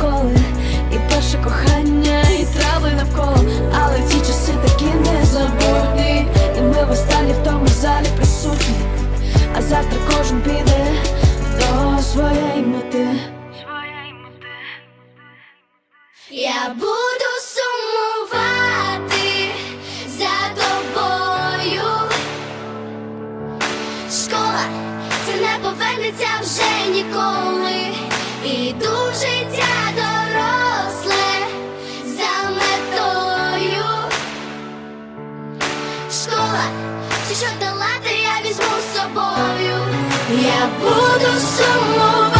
Спогади, і перше кохання, і трави навколо. Але ці часи такі незабутні, і ми в востаннє в тому залі присутні. А завтра кожен піде до своєї мети. Я буду сумувати за тобою. Школа це не повернеться вже ніколи. Школа, все, що долати, я візьму з собою. Я буду сумувати